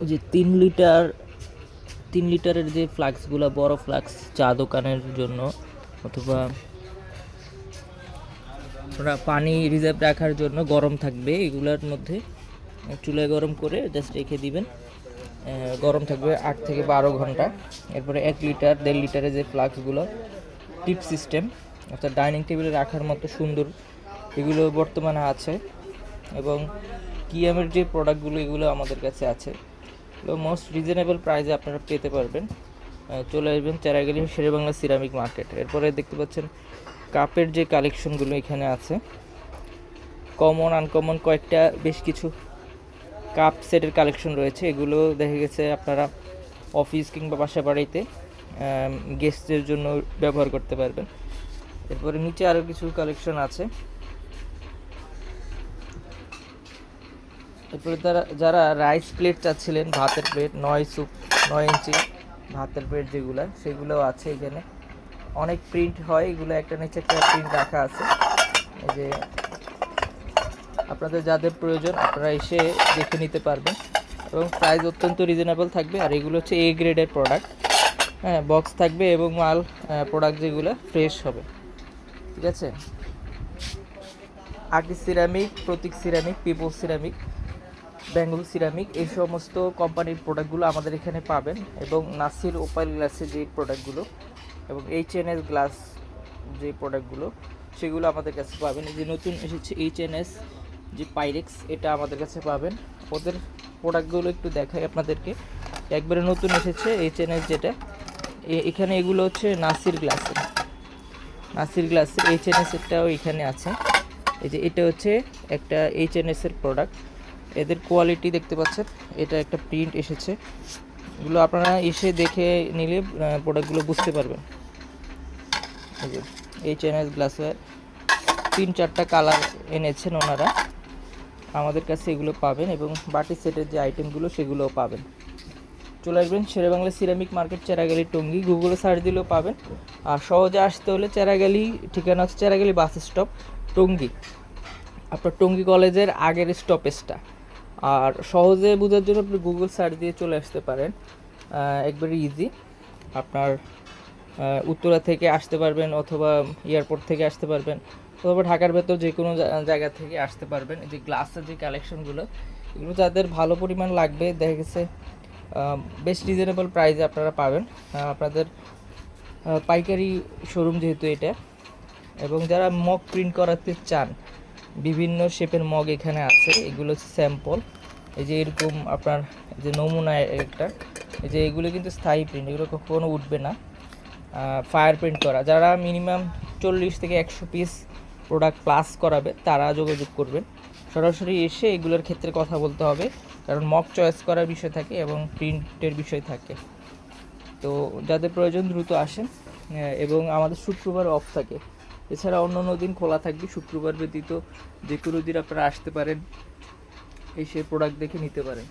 ওই যে তিন লিটার, তিন লিটারের যে ফ্লাক্সগুলো, বড় ফ্লাক্স চা দোকানের জন্য অথবা ওরা পানি রিজার্ভ রাখার জন্য গরম থাকবে এগুলোর মধ্যে। চুলায় গরম করে জাস্ট রেখে দিবেন। গরম থাকবে আট থেকে বারো ঘণ্টা। এরপরে এক লিটার, দেড় লিটারের যে ফ্লাক্সগুলো, টিপ সিস্টেম, অর্থাৎ ডাইনিং টেবিলে রাখার মতো সুন্দর এগুলো বর্তমানে আছে। এবং কিয়ামের যে প্রোডাক্টগুলো, এগুলো আমাদের কাছে আছে। মোস্ট রিজনেবল প্রাইসে আপনারা পেতে পারবেন। চলে আসবেন চেরাগেলি শেরেবাংলা সিরামিক মার্কেট। এরপরে দেখতে পাচ্ছেন কাপের যে কালেকশনগুলো এখানে আছে। কমন আনকমন কয়েকটা বেশ কিছু কাপ সেটের কালেকশন রয়েছে। এগুলো দেখা গেছে আপনারা অফিস কিংবা বাসা বাড়িতে গেস্টদের জন্য ব্যবহার করতে পারবেন। এরপরে নিচে আরও কিছু কালেকশন আছে। এরপরে তারা, যারা রাইস প্লেট চাচ্ছিলেন ভাতের প্লেট নয় সুপ নয় ইঞ্চি ভাতের প্লেট যেগুলো, সেগুলোও আছে এখানে। অনেক প্রিন্ট হয়, এগুলো একটা নিচে একটা প্রিন্ট রাখা আছে। এই যে আপনাদের যাদের প্রয়োজন, আপনারা এসে দেখে নিতে পারবেন। এবং প্রাইস অত্যন্ত রিজনেবল থাকবে, আর এগুলো হচ্ছে এ গ্রেডের প্রোডাক্ট হ্যাঁ বক্স থাকবে এবং মাল প্রোডাক্ট যেগুলো ফ্রেশ হবে। ঠিক আছে? RT ceramic Protik ceramic people ceramic Bengal ceramic, এই সমস্ত কোম্পানির প্রোডাক্টগুলো আমাদের এখানে পাবেন এবং নাসির ওপাইল গ্লাসের যে প্রোডাক্টগুলো এবং এইচ এন এস গ্লাস যে প্রোডাক্টগুলো সেগুলো আমাদের কাছে পাবেন। এই যে নতুন এসেছে এইচ এন এস যে পাইরেক্স এটা আমাদের কাছে পাবেন। ওদের প্রোডাক্টগুলো একটু দেখাই আপনাদেরকে। একবারে নতুন এসেছে এইচ এন এস যেটা। এখানে এগুলো হচ্ছে নাসির গ্লাসের নাসির গ্লাসের এইচ এন এস এরটাও এখানে আছে। এই যে এটা হচ্ছে একটা এইচ এন এস এর প্রোডাক্ট এদের কোয়ালিটি দেখতে পাচ্ছেন, এটা একটা প্রিন্ট এসেছে। এগুলো আপনারা এসে দেখে নিলে প্রোডাক্টগুলো বুঝতে পারবেন। এই এন গ্লাসওয়্যার তিন চারটা কালার এনেছেন ওনারা। আমাদের কাছে এগুলো পাবেন এবং বাটি সেটের যে আইটেমগুলো সেগুলোও পাবেন। চলে আসবেন শেরেবাংলা সিরামিক মার্কেট চেরাগালি টঙ্গি। গুগলে সার্চ দিলেও পাবেন। আর সহজে আসতে হলে চেরাগালি, ঠিকানা হচ্ছে চেরাগালি বাস স্টপ টঙ্গি। আপনার টঙ্গি কলেজের আগের স্টপেজটা আর সহজে বোঝার জন্য আপনি গুগল সার্চ দিয়ে চলে আসতে পারেন। একবারে ইজি আপনার উত্তরা থেকে আসতে পারবেন অথবা এয়ারপোর্ট থেকে আসতে পারবেন অথবা ঢাকার ভেতর যে কোনো জায়গা থেকে আসতে পারবেন। এই যে গ্লাসের যে কালেকশনগুলো এগুলো যাদের ভালো পরিমাণ লাগবে, দেখা গেছে বেশ রিজনেবল প্রাইসে আপনারা পাবেন। আপনাদের পাইকারি শোরুম যেহেতু এটা, এবং যারা মগ প্রিন্ট করাতে চান বিভিন্ন শেপের মগ এখানে আছে। এগুলো হচ্ছে স্যাম্পল এই যে এরকম আপনার যে নমুনা একটা। এই যে এগুলো কিন্তু স্থায়ী প্রিন্ট এগুলো কখনো উঠবে না। ফায়ার প্রিন্ট করা। যারা মিনিমাম চল্লিশ থেকে একশো পিস প্রোডাক্ট প্লাস করাবে, তারা যোগাযোগ করবেন। সরাসরি এসে এগুলোর ক্ষেত্রে কথা বলতে হবে। কারণ মক চয়েস করার বিষয় থাকে এবং প্রিন্টের বিষয় থাকে। তো যাদের প্রয়োজন দ্রুত আসেন এবং আমাদের শুক্রবার অফ থাকে। এছাড়া অন্য অন্য দিন খোলা থাকবে, শুক্রবার ব্যতীত যে কোনো দিন আপনারা আসতে পারেন, এসে প্রোডাক্ট দেখে নিতে পারেন।